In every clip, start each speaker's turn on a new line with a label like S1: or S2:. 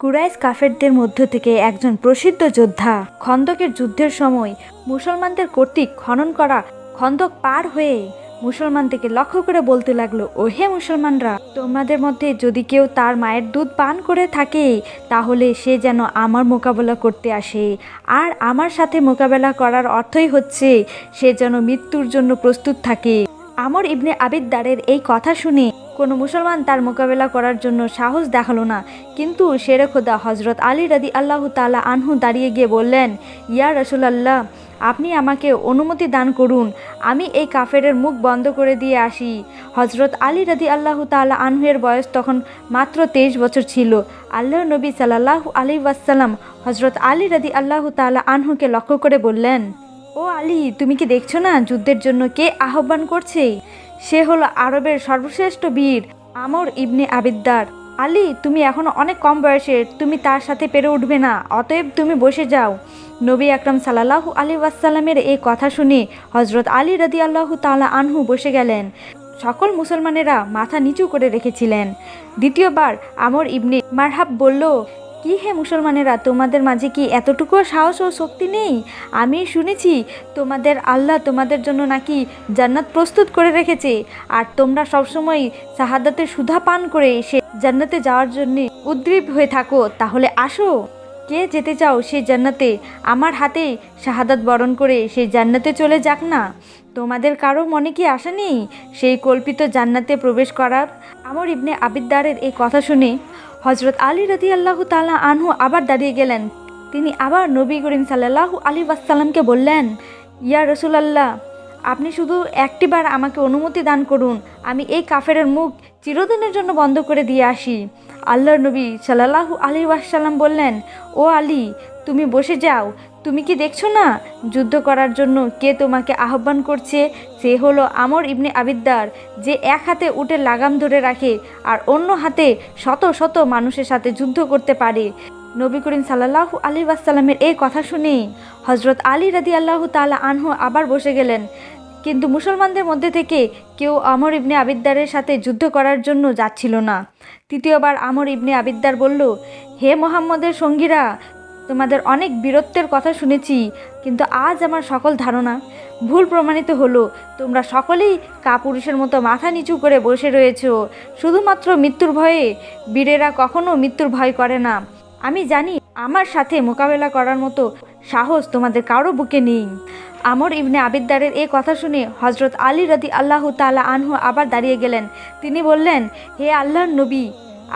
S1: কুরাইশ কাফেরদের মধ্য থেকে একজন প্রসিদ্ধ যোদ্ধা। খন্দকের যুদ্ধের সময় মুসলমানদের কর্তৃক খনন করা খন্দক পার হয়ে মুসলমানদেরকে লক্ষ্য করে বলতে লাগল ও হে মুসলমানরা, তোমাদের মধ্যে যদি কেউ তার মায়ের দুধ পান করে থাকে, তাহলে সে যেন আমার মোকাবেলা করতে আসে। আর আমার সাথে মোকাবেলা করার অর্থই হচ্ছে সে যেন মৃত্যুর জন্য প্রস্তুত থাকে। আমর ইবনে আবিদ্দারের এই কথা শুনে কোনো মুসলমান তার মোকাবেলা করার জন্য সাহস দেখাল না। কিন্তু শেরে খোদা হজরত আলী রাদি আল্লাহ তালা আনহু দাঁড়িয়ে গিয়ে বললেন, ইয়া রসুলাল্লাহ, আপনি আমাকে অনুমতি দান করুন। আমি এই কাফেরের মুখ বন্ধ করে দিয়ে আসি। হজরত আলী রাদি আল্লাহ তালা আনহুয়ের বয়স তখন মাত্র তেইশ বছর ছিল। আল্লাহ নবী সাল্লাহ আলী ওয়াসাল্লাম হজরত আলী রাদি আল্লাহ তালা আনহুকে লক্ষ্য করে বললেন ও আলী, তুমি কি দেখছ না যুদ্ধের জন্য কে আহ্বান করছে? সে হলো আরবের সর্বশ্রেষ্ঠ বীর আমর ইবনে আবিদ্দার। আলী, তুমি এখনও অনেক কম বয়সের, তুমি তার সাথে পেরে উঠবে না, অতএব তুমি বসে যাও। নবী আকরাম সাল্লাহু আলী ওয়াসাল্লামের এই কথা শুনে হজরত আলী রাদি আল্লাহ তালা আনহু বসে গেলেন। সকল মুসলমানেরা মাথা নিচু করে রেখেছিলেন। দ্বিতীয়বার আমর ইবনে মারহাব বলল কি হে মুসলমানেরা? তোমাদের মাঝে কি এতটুকু সাহস ও শক্তি নেই? আমি শুনেছি তোমাদের আল্লাহ তোমাদের জন্য নাকি জান্নাত প্রস্তুত করে রেখেছে, আর তোমরা সবসময় শাহাদাতের সুধা পান করে সে জান্নাতে যাওয়ার জন্য উদ্গ্রীব হয়ে থাকো। তাহলে আসো। কে যেতে চাও সেই জান্নাতে? আমার হাতে শাহাদাত বরণ করে সেই জান্নাতে চলে যাক না। তোমাদের কারও মনে কি আশা নেই? সেই কল্পিত জান্নাতে প্রবেশ করার? আমর ইবনে আবিদ্দারের এই কথা শুনে হজরত আলী রদি আল্লাহ তালা আনহু আবার দাঁড়িয়ে গেলেন। তিনি আবার নবী করিম সাল্লাহ আলী ওয়াসাল্লামকে বললেন, ইয়া রসুলাল্লাহ, আপনি শুধু একটিবার আমাকে অনুমতি দান করুন। আমি এই কাফেরের মুখ চিরদিনের জন্য বন্ধ করে দিয়ে আসি। আল্লাহর নবী সাল্লাহু আলী ওয়াসাল্লাম বললেন, ও আলী, তুমি বসে যাও। তুমি কি দেখছ না? যুদ্ধ করার জন্য কে তোমাকে আহ্বান করছে? সে হলো আমর ইবনে আবিদ্দার, যে এক হাতে উঠে লাগাম ধরে রাখে আর অন্য হাতে শত শত মানুষের সাথে যুদ্ধ করতে পারে। নবী করিম সাল্লাহ আলী ওয়াসাল্লামের এই কথা শুনে হজরত আলী রাদি আল্লাহ তালা আনহু আবার বসে গেলেন। কিন্তু মুসলমানদের মধ্যে থেকে কেউ আমর ইবনে আবিদ্দারের সাথে যুদ্ধ করার জন্য যাচ্ছিল না। তৃতীয়বার আমর ইবনে আবিদ্দার বলল, হে মোহাম্মদের সঙ্গীরা, তোমাদের অনেক বীরত্বের কথা শুনেছি, কিন্তু আজ আমার সকল ধারণা ভুল প্রমাণিত হলো। তোমরা সকলেই কাপুরুষের মতো মাথা নিচু করে বসে রয়েছ। শুধুমাত্র মৃত্যুর ভয়ে বীরেরা কখনো মৃত্যুর ভয় করে না। আমি জানি আমার সাথে মোকাবেলা করার মতো সাহস তোমাদের কারও বুকে নেই। আমর ইবনে আবিদ্দারের এই কথা শুনে হজরত আলী রদি আল্লাহ তালা আনহু আবার দাঁড়িয়ে গেলেন। তিনি বললেন, হে আল্লাহর নবী,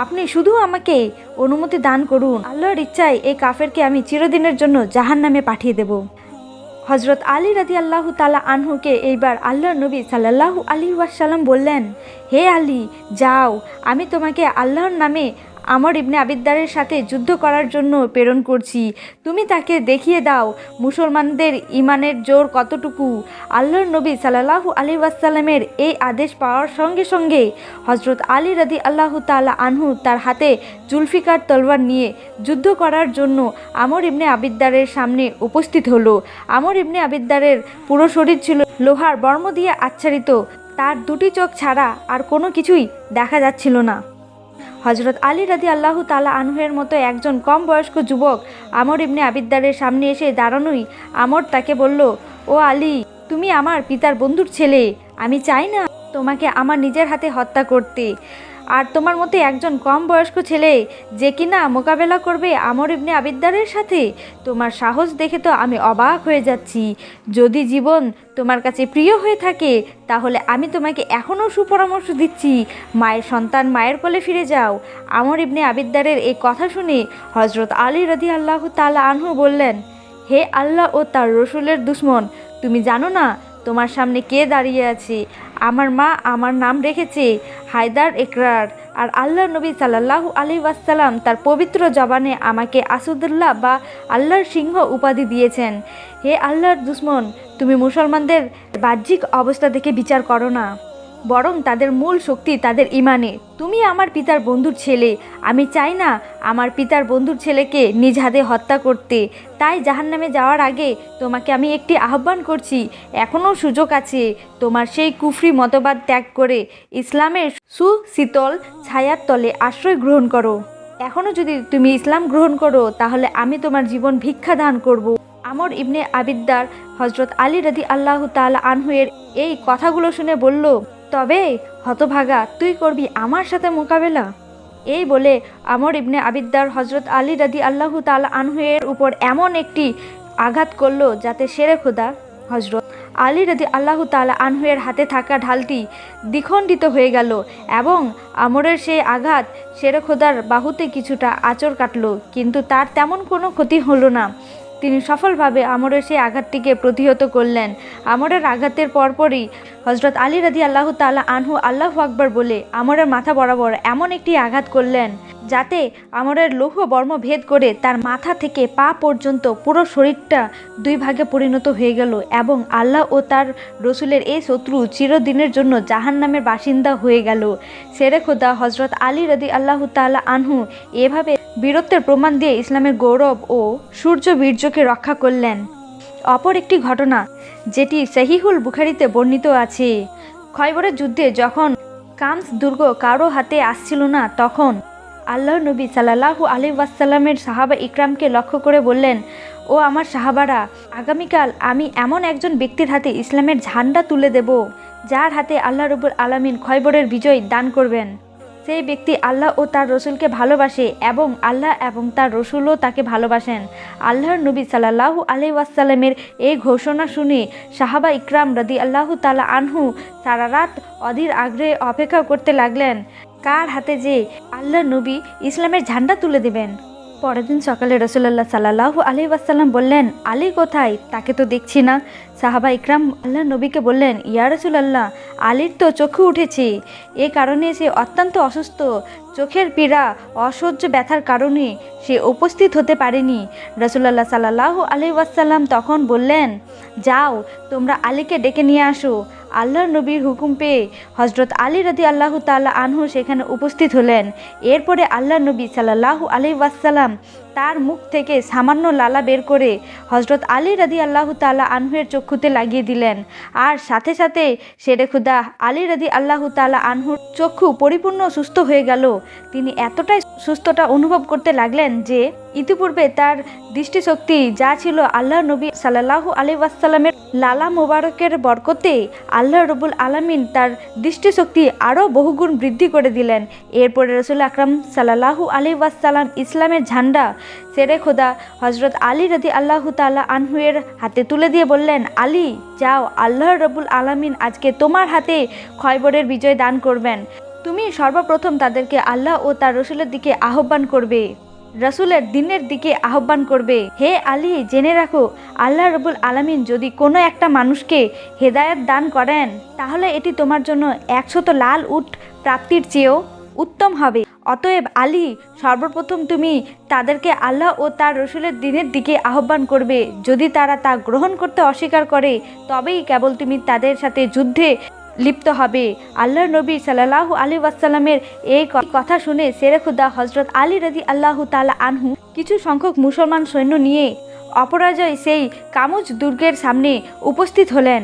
S1: আপনি শুধু আমাকে অনুমতি দান করুন। আল্লাহর ইচ্ছায় এই কাফেরকে আমি চিরদিনের জন্য জাহান নামে পাঠিয়ে দেব। হজরত আলী রাদি আল্লাহ তালা আনহুকে এইবার আল্লাহর নবী সাল্লাহু আলী ওয়াসাল্লাম বললেন, হে আলী, যাও, আমি তোমাকে আল্লাহর নামে আমর ইবনে আবিদ্দারের সাথে যুদ্ধ করার জন্য প্রেরণ করছি। তুমি তাকে দেখিয়ে দাও, মুসলমানদের ইমানের জোর কতটুকু? আল্লাহর নবী সাল্লাহু আলী ওয়াসাল্লামের এই আদেশ পাওয়ার সঙ্গে সঙ্গে হজরত আলী রাদি আল্লাহ তালা আনহু তার হাতে জুলফিকার তলোয়ার নিয়ে যুদ্ধ করার জন্য আমর ইবনে আবিদ্দারের সামনে উপস্থিত হলো। আমর ইবনে আবিদ্দারের পুরো শরীর ছিল লোহার বর্ম দিয়ে আচ্ছাদিত। তার দুটি চোখ ছাড়া আর কোনো কিছুই দেখা যাচ্ছিল না। হজরত আলী রাদি আল্লাহ তালা আনহের মতো একজন কম বয়স্ক যুবক আমর ইবনে আবিদ্দারের সামনে এসে দাঁড়ানোই আমর তাকে বলল, ও আলী, তুমি আমার পিতার বন্ধুর ছেলে। আমি চাই না তোমাকে আমার নিজের হাতে হত্যা করতে। আর তোমার মতে একজন কম বয়স্ক ছেলে যে কিনা মোকাবেলা করবে আমর ইবনে আবিদ্দারের সাথে? তোমার সাহস দেখে তো আমি অবাক হয়ে যাচ্ছি। যদি জীবন তোমার কাছে প্রিয় হয়ে থাকে, তাহলে আমি তোমাকে এখনও সুপরামর্শ দিচ্ছি, মায়ের সন্তান মায়ের কোলে ফিরে যাও। আমর ইবনে আবিদ্দারের এই কথা শুনে হজরত আলী রদি আল্লাহ তালা আনহু বললেন, হে আল্লাহ ও তার রসুলের দুশ্মন, তুমি জানো না তোমার সামনে কে দাঁড়িয়ে আছে? আমার মা আমার নাম রেখেছে হায়দার একরার। আর আল্লাহ নবী সাল্লাহ আলী ওয়াসাল্লাম তার পবিত্র জবানে আমাকে আসুদুল্লাহ বা আল্লাহর সিংহ উপাধি দিয়েছেন। হে আল্লাহর দুশ্মন, তুমি মুসলমানদের বাহ্যিক অবস্থা দেখে বিচার করো না। বরং তাদের মূল শক্তি তাদের ইমানে। তুমি আমার পিতার বন্ধুর ছেলে। আমি চাই না আমার পিতার বন্ধুর ছেলেকে নিজ হাতে হত্যা করতে। তাই জাহান্নামে যাওয়ার আগে তোমাকে আমি একটি আহ্বান করছি। এখনও সুযোগ আছে। তোমার সেই কুফরি মতবাদ ত্যাগ করে ইসলামের সুশীতল ছায়ার তলে আশ্রয় গ্রহণ করো। এখনও যদি তুমি ইসলাম গ্রহণ করো, তাহলে আমি তোমার জীবন ভিক্ষা দান করব। আমর ইবনে আবিদ্দার হজরত আলী রাদি আল্লাহ তাল আনহুয়ের এই কথাগুলো শুনে বলল তবে হতভাগা, তুই করবি আমার সাথে মোকাবেলা? এই বলে আমর ইবনে আবিদ্দার হজরত আলী রাদি আল্লাহ তাল আনহুয়ের উপর এমন একটি আঘাত করল যাতে সেরে খোদা। হজরত আলী রাদি আল্লাহ তালা আনহুয়ের হাতে থাকা ঢালটি দ্বিখণ্ডিত হয়ে গেল এবং আমরের সেই আঘাত সেরে খোদার বাহুতে কিছুটা আচর কাটলো, কিন্তু তার তেমন কোনো ক্ষতি হলো না। তিনি সফলভাবে আমরের সেই আঘাতটিকে প্রতিহত করলেন। আমরের আঘাতের পরপরই হজরত আলী রাদি আল্লাহ তালা আনহু আল্লাহ আকবর বলে আমরের মাথা বরাবর এমন একটি আঘাত করলেন, যাতে আমরের লৌহ বর্ম ভেদ করে তার মাথা থেকে পা পর্যন্ত পুরো শরীরটা দুই ভাগে পরিণত হয়ে গেল এবং আল্লাহ ও তার রসুলের এই শত্রু চিরদিনের জন্য জাহান নামের বাসিন্দা হয়ে গেল। সেরে খোদা হজরত আলী রদি আল্লাহ তাল্লাহ আনহু এভাবে বীরত্বের প্রমাণ দিয়ে ইসলামের গৌরব ও সূর্য বীর্যকে রক্ষা করলেন। অপর একটি ঘটনা, যেটি সহিহুল বুখারিতে বর্ণিত আছে। খয়বরের যুদ্ধে যখন কামস দুর্গ কারও হাতে আসছিল না, তখন আল্লাহ নবী সাল্লাহু আলী ওয়াসাল্লামের সাহাবা ইকরামকে লক্ষ্য করে বললেন, ও আমার সাহাবারা, আগামীকাল আমি এমন একজন ব্যক্তির হাতে ইসলামের ঝান্ডা তুলে দেব, যার হাতে আল্লাহ রবুল আলমিন খয়বরের বিজয় দান করবেন। সেই ব্যক্তি আল্লাহ ও তার রসুলকে ভালোবাসে এবং আল্লাহ এবং তার রসুলও তাকে ভালোবাসেন। আল্লাহর নবী সাল্লাহ আলি ওয়াসাল্লামের এই ঘোষণা শুনে সাহাবা ইকরাম রদি আল্লাহ তালা আনহু সারা রাত অধীর আগ্রহে অপেক্ষা করতে লাগলেন। কার হাতে যে আল্লাহ নবী ইসলামের ঝান্ডা তুলে দেবেন? পরের দিন সকালে রসুল্লাহ সাল্লাহ আলী ওয়াসাল্লাম বললেন, আলী কোথায়? তাকে তো দেখছি না। সাহাবা ইকরাম আল্লাহ নবীকে বললেন, ইয়া রসুলাল্লাহ, আলীর তো চোখে উঠেছে। এ কারণে সে অত্যন্ত অসুস্থ। চোখের পীড়া, অসহ্য ব্যথার কারণে সে উপস্থিত হতে পারেনি। রসুল্লাহ সাল্লাহ আলী ওয়াসাল্লাম তখন বললেন, যাও, তোমরা আলীকে ডেকে নিয়ে আসো। আল্লাহর নবীর হুকুম পেয়ে হজরত আলী রাদি আল্লাহ তাল্লাহ আনহু সেখানে উপস্থিত হলেন। এরপরে আল্লাহ নবী সাল্লাহু আলি ওয়াসাল্লাম তার মুখ থেকে সামান্য লালা বের করে হজরত আলী রাদি আল্লাহ তাল্লাহ আনহুয়ের চক্ষুতে লাগিয়ে দিলেন। আর সাথে সাথে সেরে খুদা আলী রাদি আল্লাহ তাল্লাহ আনহুর চক্ষু পরিপূর্ণ সুস্থ হয়ে গেল। তিনি এতটাই সুস্থতা অনুভব করতে লাগলেন যে ইতিপূর্বে তার দৃষ্টিশক্তি যা ছিল আল্লাহ নবী সাল্লাহু আলি ওয়াসাল্লামের লালা মোবারকের বরকতে আল্লাহ রবুল আলমিন তার দৃষ্টিশক্তি আরও বহুগুণ বৃদ্ধি করে দিলেন। এরপরে রসুল আকরাম সাল্লাহু আলি ওয়াসাল্লাম ইসলামের ঝান্ডা সেরে খোদা হজরত আলী রদি আল্লাহ তাল্লাহ আনহুয়ের হাতে তুলে দিয়ে বললেন, আলী, যাও আল্লাহ রবুল আলমিন আজকে তোমার হাতে খয়বরের বিজয় দান করবেন। তুমি সর্বপ্রথম তাদেরকে আল্লাহ ও তার রসুলের দিকে আহ্বান করবে, রসুলের দিনের দিকে আহ্বান করবে। হে আলী, জেনে রাখো, আল্লাহ রবুল আলমিন যদি কোনো একটা মানুষকে হেদায়ত দান করেন, তাহলে এটি তোমার জন্য একশত লাল উট প্রাপ্তির চেয়েও উত্তম হবে। অতএব আলী, সর্বপ্রথম তুমি তাদেরকে আল্লাহ ও তার রসুলের দিনের দিকে আহ্বান করবে। যদি তারা তা গ্রহণ করতে অস্বীকার করে, তবেই কেবল তুমি তাদের সাথে যুদ্ধে লিপ্ত হবে। আল্লাহ নবী সাল্লাহ আলী ওয়াসাল্লামের এই কথা শুনে সেরে খুদা হজরত আলী রাজি আল্লাহ তালা আনহু কিছু সংখ্যক মুসলমান সৈন্য নিয়ে অপরাজয় সেই কামুজ দুর্গের সামনে উপস্থিত হলেন।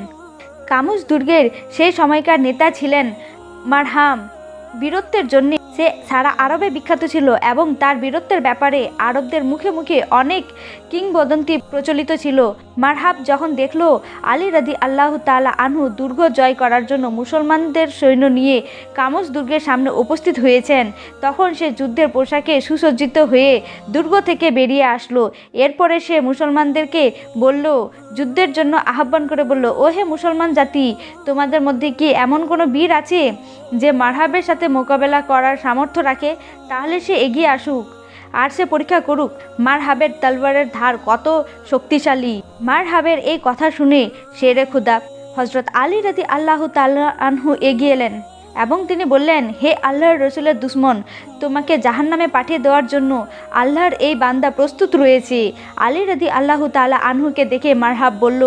S1: কামুজ দুর্গের সেই সময়কার নেতা ছিলেন মারহাম। বীরত্বের জন্য সে সারা আরবে বিখ্যাত ছিল এবং তার বীরত্বের ব্যাপারে আরবদের মুখে মুখে অনেক কিংবদন্তি প্রচলিত ছিল। মারহাব যখন দেখল আলী রাদি আল্লাহ তালা আনহু দুর্গ জয় করার জন্য মুসলমানদের সৈন্য নিয়ে কামস দুর্গের সামনে উপস্থিত হয়েছেন, তখন সে যুদ্ধের পোশাকে সুসজ্জিত হয়ে দুর্গ থেকে বেরিয়ে আসলো। এরপরে সে মুসলমানদেরকে বলল, যুদ্ধের জন্য আহ্বান করে বলল ও হে মুসলমান জাতি, তোমাদের মধ্যে কি এমন কোনো বীর আছে যে মারহাবের সাথে মোকাবেলা করার সামর্থ্য রাখে, তাহলে সে এগিয়ে আসুক। আর সে পরীক্ষা করুক মার হাবের তলবারের ধার কত শক্তিশালী। মার হাবের এই কথা শুনে শেরে খুদা হজরত আলী রাতি আল্লাহ আনহু এগিয়ে এলেন এবং তিনি বললেন, হে আল্লাহর রসুলের দুশ্মন, তোমাকে জাহান নামে পাঠিয়ে দেওয়ার জন্য আল্লাহর এই বান্দা প্রস্তুত রয়েছে। আলী রাদি আল্লাহ তালা আনহুকে দেখে মারহাব বলল,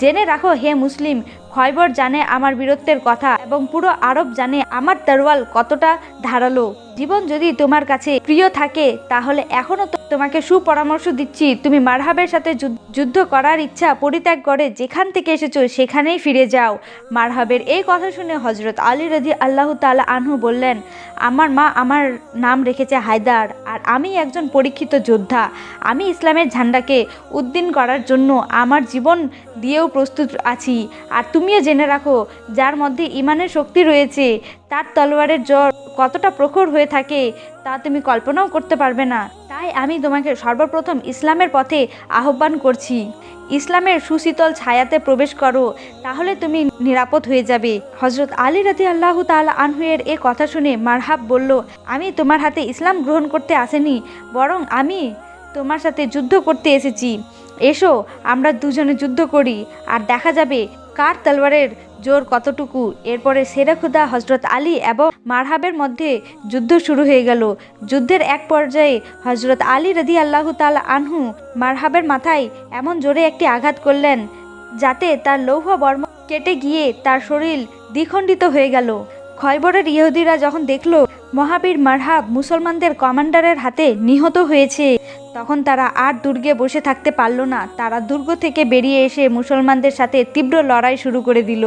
S1: জেনে রাখো, হে মুসলিম খয়বর জানে আমার বীরত্বের কথা এবং পুরো আরব জানে আমার তরোয়াল কতটা ধারালো। জীবন যদি তোমার কাছে প্রিয় থাকে, তাহলে এখনও তো তোমাকে সুপরামর্শ দিচ্ছি। তুমি মারহাবের সাথে যুদ্ধ করার ইচ্ছা পরিত্যাগ করে যেখান থেকে এসেছ সেখানেই ফিরে যাও। মারহাবের এই কথা শুনে হজরত আলী রাজি আল্লাহ তালা আনহু বললেন, আমার মা আমার নাম রেখেছে হায়দার, আর আমি একজন পরীক্ষিত যোদ্ধা। আমি ইসলামের ঝান্ডাকে উদ্দিন করার জন্য আমার জীবন দিয়েও প্রস্তুত আছি। আর তুমিও জেনে রাখো, যার মধ্যে ইমানের শক্তি রয়েছে তার তলোয়ারের জ্বর কতটা প্রখর হয়ে থাকে তা তুমি কল্পনাও করতে পারবে না। তাই আমি তোমাকে সর্বপ্রথম ইসলামের পথে আহ্বান করছি। ইসলামের সুশীতল ছায়াতে প্রবেশ করো, তাহলে তুমি নিরাপদ হয়ে যাবে। হজরত আলী রাজি আল্লাহ তাল আনহুয়ের এ কথা শুনে মারহাব বলল, আমি তোমার হাতে ইসলাম গ্রহণ করতে আসেনি, বরং আমি তোমার সাথে যুদ্ধ করতে এসেছি। এসো, আমরা দুজনে যুদ্ধ করি, আর দেখা যাবে কার তলোয়ারের জোর কতটুকু? এরপরে সেরেখুদা হজরত আলী এবং মারহাবের মধ্যে যুদ্ধ শুরু হয়ে গেল। যুদ্ধের এক পর্যায়ে হজরত আলী রদি আল্লাহ তাল আনহু মারহাবের মাথায় এমন জোরে একটি আঘাত করলেন যাতে তার লৌহ বর্ম কেটে গিয়ে তার শরীর দ্বিখণ্ডিত হয়ে গেল। খয়বরের ইহুদিরা যখন দেখল মহাবীর মারহাব মুসলমানদের কমান্ডারের হাতে নিহত হয়েছে তখন তারা আর দুর্গে বসে থাকতে পারল না। তারা দুর্গ থেকে বেরিয়ে এসে মুসলমানদের সাথে তীব্র লড়াই শুরু করে দিল।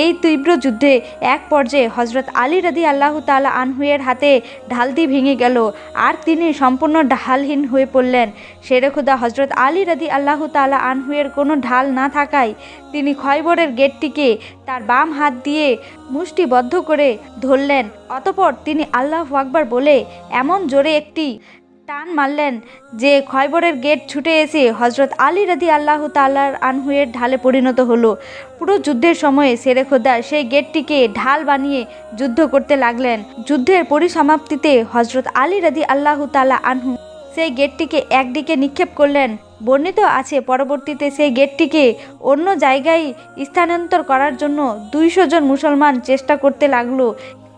S1: এই তীব্র যুদ্ধে এক পর্যায়ে হজরত আলী রদি আল্লাহ তালা আনহুয়ের হাতে ঢালতি ভেঙে গেল আর তিনি সম্পূর্ণ ঢালহীন হয়ে পড়লেন। শেরেখুদা হজরত আলী রদি আল্লাহ তালা আনহুয়ের কোনো ঢাল না থাকায় তিনি খয়বরের গেটটিকে তার বাম হাত দিয়ে মুষ্টিবদ্ধ করে ধরলেন। অতপর তিনি আল্লাহ আকবার বলে, এমন জোরে একটি টান মারলেন যে খয়বরের গেট ছুটে এসে হজরত আলী রাদি আল্লাহ তাল্লার আনহুয়ের ঢালে পরিণত হলো। পুরো যুদ্ধের সময়ে সেরেখোদা সেই গেটটিকে ঢাল বানিয়ে যুদ্ধ করতে লাগলেন। যুদ্ধের পরিসমাপ্তিতে হজরত আলী রাদি আল্লাহ তাল্লাহ আনহু সেই গেটটিকে একদিকে নিক্ষেপ করলেন। বর্ণিত আছে পরবর্তীতে সেই গেটটিকে অন্য জায়গায় স্থানান্তর করার জন্য দুইশো জন মুসলমান চেষ্টা করতে লাগল।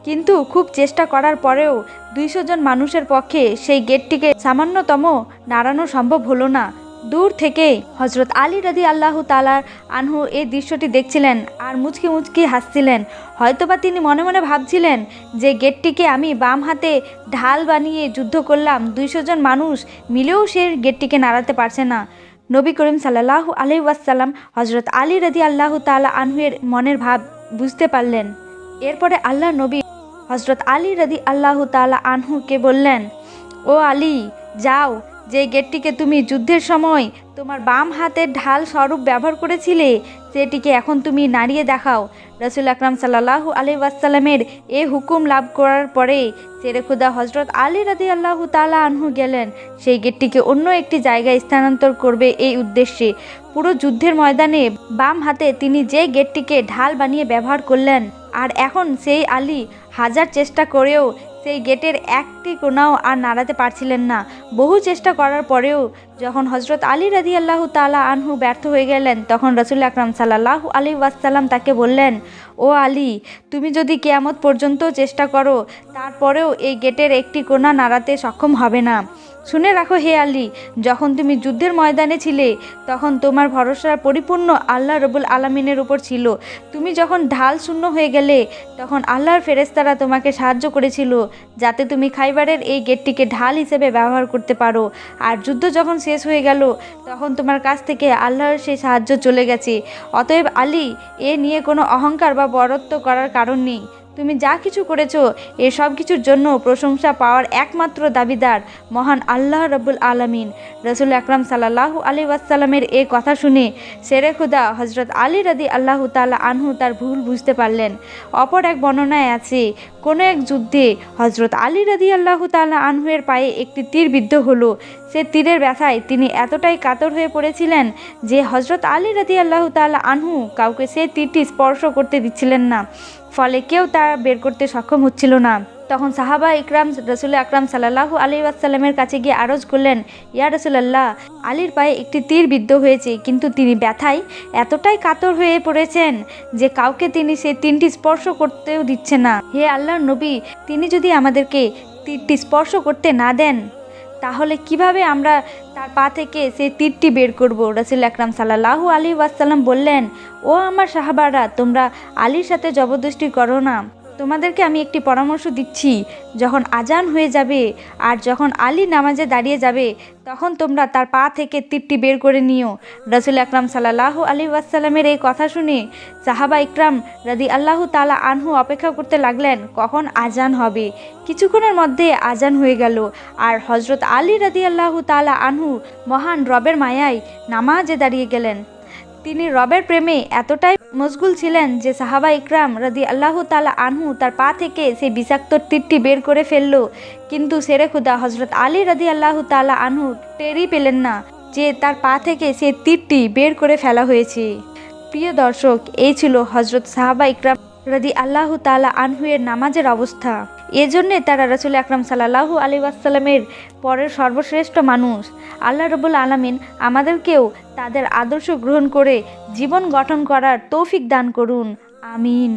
S1: কিন্তু খুব চেষ্টা করার পরেও দুইশো জন মানুষের পক্ষে সেই গেটটিকে সামান্যতম নাড়ানো সম্ভব হলো না। দূর থেকেই হজরত আলী রাদি আল্লাহ তালার আনহু এই দৃশ্যটি দেখছিলেন আর মুচকি মুচকি হাসছিলেন। হয়তোবা তিনি মনে মনে ভাবছিলেন যে গেটটিকে আমি বাম হাতে ঢাল বানিয়ে যুদ্ধ করলাম, দুইশো জন মানুষ মিলেও সে গেটটিকে নাড়াতে পারছে না। নবী করিম সাল্লাহ আলি ওয়াসাল্লাম হজরত আলী রাদি আল্লাহ তালা আনহুয়ের মনের ভাব বুঝতে পারলেন। এরপরে আল্লাহ নবী হজরত আলী রদি আল্লাহ তালা আনহুকে বললেন, ও আলী, যাও, যে গেটটিকে তুমি যুদ্ধের সময় তোমার বাম হাতের ঢাল স্বরূপ ব্যবহার করেছিলে, সেটিকে এখন তুমি নাড়িয়ে দেখাও। রসুল আকরাম সাল্লাহ আলি ওয়াসাল্লামের এ হুকুম লাভ করার পরে সেরেখুদা হজরত আলী রাদি আল্লাহ তালা আনহু গেলেন। সেই গেটটিকে অন্য একটি জায়গায় স্থানান্তর করবে এই উদ্দেশ্যে। পুরো যুদ্ধের ময়দানে বাম হাতে তিনি যে গেটটিকে ঢাল বানিয়ে ব্যবহার করলেন আর এখন সেই আলী হাজার চেষ্টা করেও সেই গেটের একটি কোনাও আর নাড়াতে পারছিলেন না। বহু চেষ্টা করার পরেও যখন হজরত আলী রাজি আল্লাহ তালা আনহু ব্যর্থ হয়ে গেলেন, তখন রসুল আকরাম সাল্লাহ আলী ওয়াসাল্লাম তাকে বললেন, ও আলী, তুমি যদি কেয়ামত পর্যন্ত চেষ্টা করো, তারপরেও এই গেটের একটি কোণা নাড়াতে সক্ষম হবে না। শুনে রাখো হে আলী যখন তুমি যুদ্ধের ময়দানে ছিলে, তখন তোমার ভরসা পরিপূর্ণ আল্লাহ রবুল আলমিনের উপর ছিল। তুমি যখন ঢাল শূন্য হয়ে গেলে, তখন আল্লাহর ফেরেস্তারা তোমাকে সাহায্য করেছিল, যাতে তুমি খাইবারের এই গেটটিকে ঢাল হিসেবে ব্যবহার করতে পারো। আর যুদ্ধ যখন শেষ হয়ে গেল, তখন তোমার কাছ থেকে আল্লাহর সেই সাহায্য চলে গেছে। অতএব আলী এ নিয়ে কোনো অহংকার বা বরত্ব করার কারণ নেই। তুমি যা কিছু করেছ, এ সব কিছুর জন্য প্রশংসা পাওয়ার একমাত্র দাবিদার মহান আল্লাহ রব্বুল আলমিন। রসুল আকরাম সাল্লাহ আলী ওয়াসাল্লামের এ কথা শুনে সেরে খুদা হজরত আলী রাদি আল্লাহ তালা আনহু তার ভুল বুঝতে পারলেন। অপর এক বর্ণনায় আছে, কোনো এক যুদ্ধে হজরত আলী রাদি আল্লাহ তালা আনহুয়ের পায়ে একটি তীর বিদ্ধ হলো। সে তীরের ব্যথায় তিনি এতটাই কাতর হয়ে পড়েছিলেন যে হজরত আলী রাদি আল্লাহ তালা আনহু কাউকে সে তীরটি স্পর্শ করতে দিচ্ছিলেন না। ফলে কেউ তা বের করতে সক্ষম হচ্ছিল না। তখন সাহাবা ইকরাম রসুল আকরাম সাল্লাহু আলী ওয়াসাল্লামের কাছে গিয়ে আরজ করলেন, ইয়া রসুলাল্লাহ, আলীর পায়ে একটি তীর বিদ্ধ হয়েছে, কিন্তু তিনি ব্যথায় এতটাই কাতর হয়ে পড়েছেন যে কাউকে তিনি সে তিনটি স্পর্শ করতেও দিচ্ছে না। হে আল্লাহর নবী, তিনি যদি আমাদেরকে তীরটি স্পর্শ করতে না দেন তাহলে কীভাবে আমরা তার পা থেকে সেই তীরটি বের করব? রাসুল আকরাম সাল্লাহু আলী ওয়াসাল্লাম বললেন, ও আমার সাহাবারা, তোমরা আলীর সাথে জবরদস্তি করো না। তোমাদেরকে আমি একটি পরামর্শ দিচ্ছি। যখন আজান হয়ে যাবে আর যখন আলী নামাজে দাঁড়িয়ে যাবে, তখন তোমরা তার পা থেকে তীরটি বের করে নিও। রসুল আকরাম সাল্লাহ আলী ওয়াসাল্লামের এই কথা শুনে সাহাবা ইকরাম রাদি আল্লাহ তালা আনহু অপেক্ষা করতে লাগলেন, কখন আজান হবে? কিছুক্ষণের মধ্যে আজান হয়ে গেল আর হজরত আলী রাদি আল্লাহ তালা আনহু মহান রবের মায়ায় নামাজে দাঁড়িয়ে গেলেন। তিনি রবের প্রেমে এতটাই মশগুল ছিলেন যে সাহাবা ইকরাম রদি আল্লাহ তালা আনহু তার পা থেকে সেই বিষাক্ত তীরটি বের করে ফেলল। কিন্তু সেরে খুদা হজরত আলী রদি আল্লাহ তালা আনহু টেরই পেলেন না যে তার পা থেকে সেই তীরটি বের করে ফেলা হয়েছে। প্রিয় দর্শক, এই ছিল হজরত সাহাবা ইকরাম রদি আল্লাহ তালা আনহু এর নামাজের অবস্থা। এজন্যে তারা রসুল আকরাম সাল্লাহু আলী আসসালামের পরের সর্বশ্রেষ্ঠ মানুষ। আল্লাহ রবুল আলমিন আমাদেরকেও তাদের আদর্শ গ্রহণ করে জীবন গঠন করার তৌফিক দান করুন। আমিন।